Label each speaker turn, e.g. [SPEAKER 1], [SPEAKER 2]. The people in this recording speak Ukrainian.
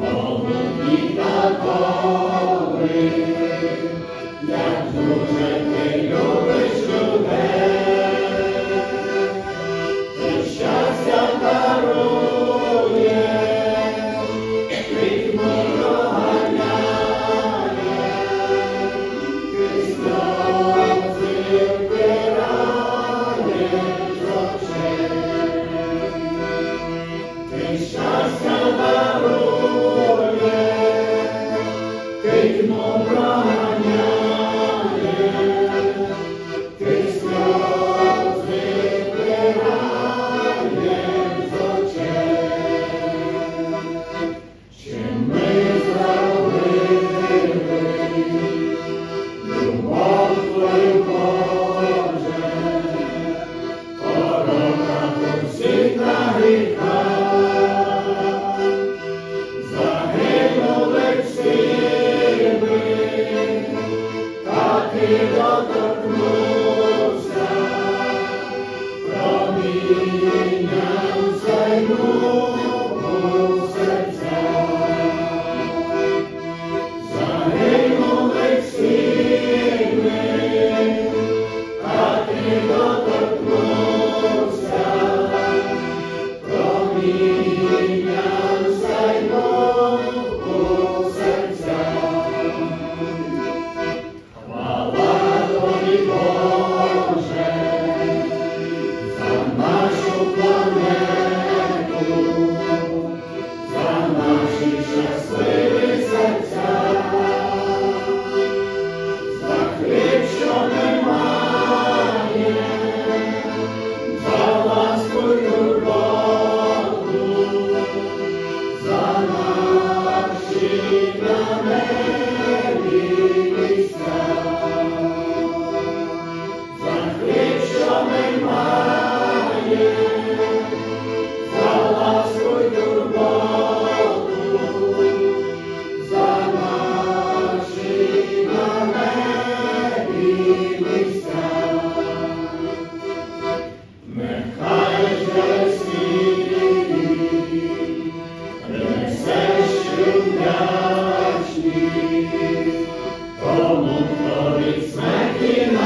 [SPEAKER 1] Богу і та та Тому хто від смерті на